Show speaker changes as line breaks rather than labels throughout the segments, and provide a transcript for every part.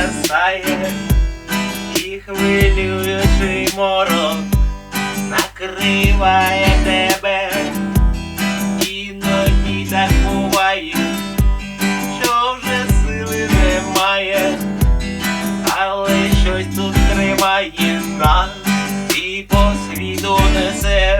касає, і хвилюючий мороз накриває тебе. Іноді так буває, що вже сили немає, але щось тут тримає нас і по світу несе.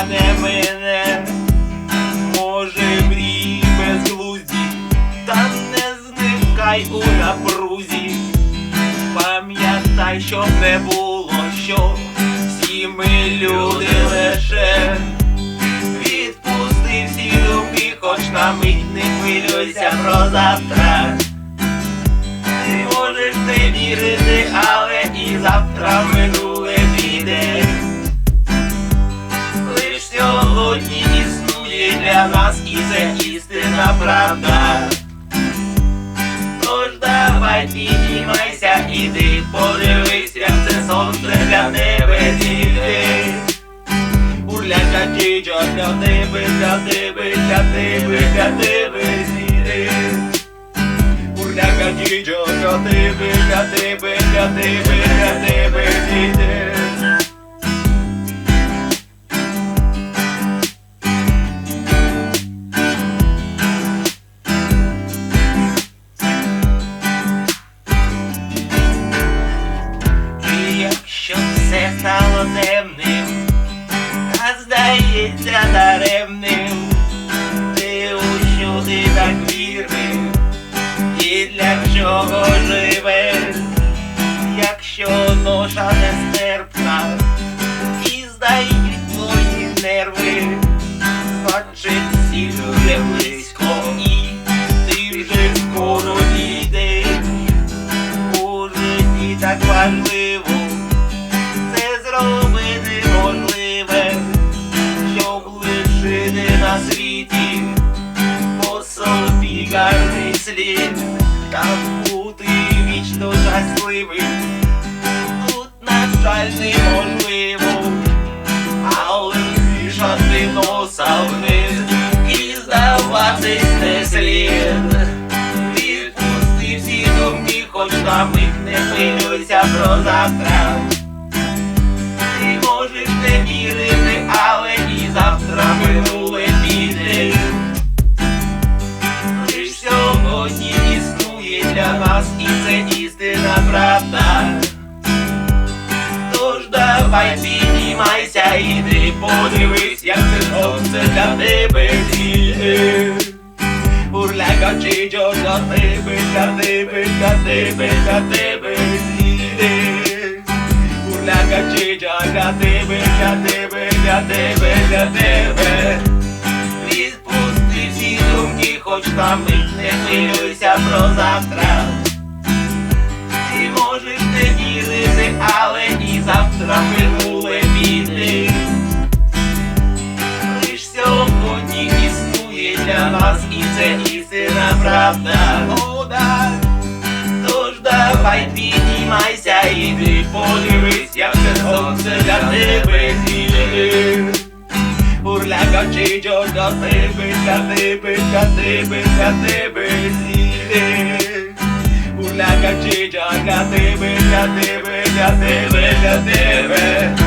Погане мене, може мрій безглузді, та не зникай у напрузі, пам'ятай, щоб не було, що всі ми люди лише. Відпусти всі думки, хоч на мить не хвилюйся про завтра. Ти можеш не вірити, але і завтра минуле піде. Для нас і це істина правда. Тож давай піднімайся, іди, подивись, як це сонце для тебе зійде. Бурляка чичо для тебе, для тебе, для тебе, для тебе зійде. Бурляка чичо для тебе, для тебе, для тебе, для тебе все темним, а здається даремним, ти у що ти так вірив, і для чого живеш, якщо ноша нестерпна, і здають твої нерви, значить всі вже близько, і ти вже скоро дійдеш. У житті так важливо слід та бути вічно щасливим. Тут, на жаль, неможливо, але вішати носа вниз і здаватись не слід. Відпусти всі думки, хоч на мить не хвилюйся про завтра. Давай піднімайся, іди подивись, як це сонце для тебе зійде. Бурляка чичо для тебе, для тебе, для тебе, для тебе зійде. Бурляка чичо для тебе, для тебе, для тебе, для тебе. Відпусти всі думки, хоч на мить не хвилюйся про завтра. Минуле піде. Лиш сьогодні існує для нас і це істина правда. О. Тож давай піднімайся, іди подивись, як це сонце для тебе зійде. Бурляка чичо для тебе, для тебе, для тебе, для тебе зійде. Бурляка чичо для тебе, для тебе, тебе, для тебе.